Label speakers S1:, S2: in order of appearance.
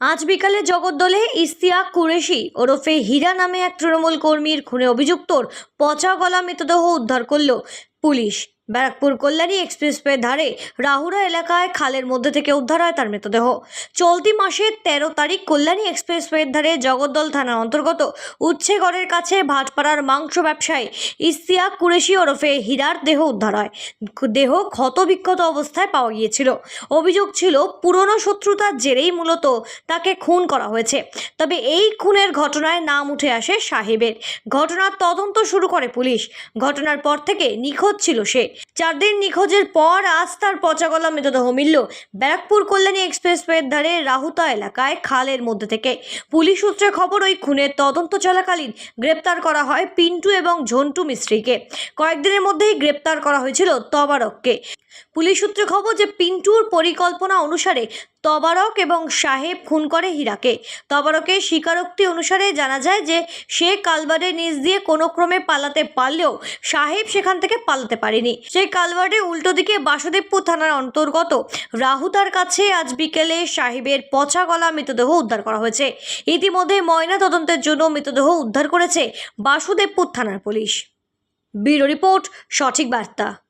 S1: আজ বিকালে জগদ্দলে ইস্তিয়াক কুরেশি ওরফে হীরা নামে এক তৃণমূল কর্মীর খুনে অভিযুক্তর পচা গলা মৃতদেহ উদ্ধার করল পুলিশ। ব্যারাকপুর কল্যাণী এক্সপ্রেসওয়ে ধারে রাহুরা এলাকায় খালের মধ্যে থেকে উদ্ধার হয় তার মৃতদেহ। চলতি মাসের তেরো তারিখ কল্যাণী এক্সপ্রেসওয়ের ধারে জগদ্দল থানার অন্তর্গত উচ্ছেগড়ের কাছে ভাটপাড়ার মাংস ব্যবসায়ী ইস্তিয়াক কুরেশি ওরফে হীরার দেহ উদ্ধার হয়। দেহ ক্ষতবিক্ষত অবস্থায় পাওয়া গিয়েছিল। অভিযোগ ছিল, পুরনো শত্রুতার জেরেই মূলত তাকে খুন করা হয়েছে। তবে এই খুনের ঘটনায় নাম উঠে আসে সাহেবের। ঘটনার তদন্ত শুরু করে পুলিশ। ঘটনার পর থেকে নিখোঁজ ছিল সে। চার দিন নিখোঁজের পর আজ তার পচাগলা মৃতদেহ মিলল। ব্যারাকপুর কল্যাণী এক্সপ্রেস এক্সপ্রেসওয়ের ধারে রাহুতা এলাকায় খালের মধ্যে থেকে। পুলিশ সূত্রে খবর, ওই খুনের তদন্ত চলাকালীন গ্রেপ্তার করা হয় পিন্টু এবং ঝন্টু মিস্ত্রিকে। কয়েকদিনের মধ্যেই গ্রেপ্তার করা হয়েছিল তবারককে। পুলিশ সূত্রে খবর যে পিন্টুর পরিকল্পনা অনুসারে তবারক এবং সাহেব খুন করে হীরাকে। তবারকের স্বীকারোক্তি অনুসারে জানা যায় যে সে কালবারের নিচ দিয়ে কোনো ক্রমে পালাতে পারলেও সাহেব সেখান থেকে পালাতে পারেনি। সেই কালবারের উল্টো দিকে বাসুদেবপুর থানার অন্তর্গত রাহুতার কাছে আজ বিকেলে সাহেবের পচা গলা মৃতদেহ উদ্ধার করা হয়েছে। ইতিমধ্যে ময়না তদন্তের জন্য মৃতদেহ উদ্ধার করেছে বাসুদেবপুর থানার পুলিশ। ব্যুরো রিপোর্ট, সঠিক বার্তা।